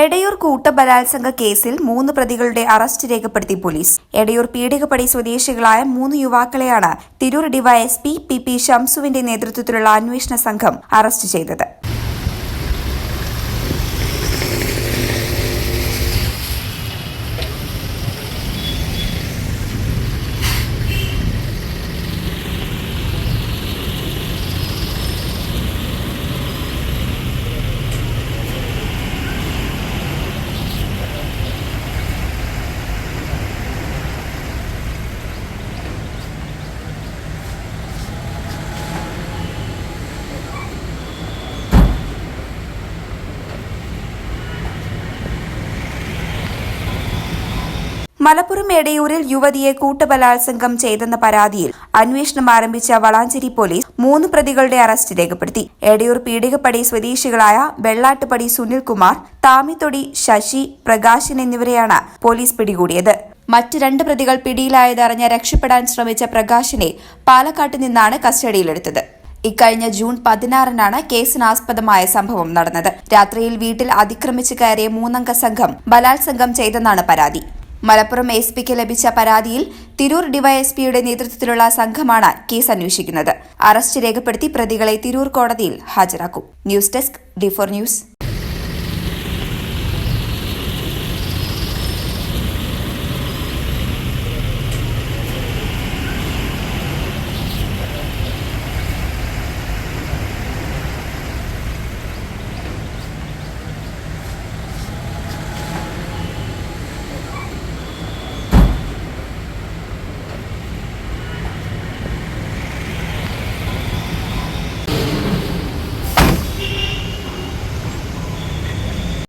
എടയൂർ കൂട്ടബലാത്സംഗ കേസിൽ മൂന്ന് പ്രതികളുടെ അറസ്റ്റ് രേഖപ്പെടുത്തി പോലീസ്. എടയൂർ പീഡികപ്പടി സ്വദേശികളായ മൂന്ന് യുവാക്കളെയാണ് തിരൂർ ഡിവൈഎസ്പി പി പി ഷംസുവിന്റെ നേതൃത്വത്തിലുള്ള അന്വേഷണ സംഘം അറസ്റ്റ് ചെയ്തത്. മലപ്പുറം എടയൂരിൽ യുവതിയെ കൂട്ടബലാത്സംഗം ചെയ്തെന്ന പരാതിയിൽ അന്വേഷണം ആരംഭിച്ച വളാഞ്ചേരി പോലീസ് മൂന്ന് പ്രതികളുടെ അറസ്റ്റ് രേഖപ്പെടുത്തി. എടയൂർ പീടികപ്പടി സ്വദേശികളായ വെള്ളാട്ടുപടി സുനിൽകുമാർ താമിത്തൊടി ശശി പ്രകാശൻ എന്നിവരെയാണ് പോലീസ് പിടികൂടിയത്. മറ്റ് രണ്ട് പ്രതികൾ പിടിയിലായതറിഞ്ഞ് രക്ഷപ്പെടാൻ ശ്രമിച്ച പ്രകാശിനെ പാലക്കാട്ട് നിന്നാണ് കസ്റ്റഡിയിലെടുത്തത്. ഇക്കഴിഞ്ഞ ജൂൺ പതിനാറിനാണ് കേസിനാസ്പദമായ സംഭവം നടന്നത്. രാത്രിയിൽ വീട്ടിൽ അതിക്രമിച്ചു കയറിയ മൂന്നംഗ സംഘം ബലാത്സംഗം ചെയ്തെന്നാണ് പരാതി. മലപ്പുറം എസ് പിക്ക് ലഭിച്ച പരാതിയിൽ തിരൂർ ഡിവൈഎസ്പിയുടെ നേതൃത്വത്തിലുള്ള സംഘമാണ് കേസ് അന്വേഷിക്കുന്നത്. അറസ്റ്റ് രേഖപ്പെടുത്തി പ്രതികളെ തിരൂർ കോടതിയിൽ ഹാജരാക്കും. News desk D four news.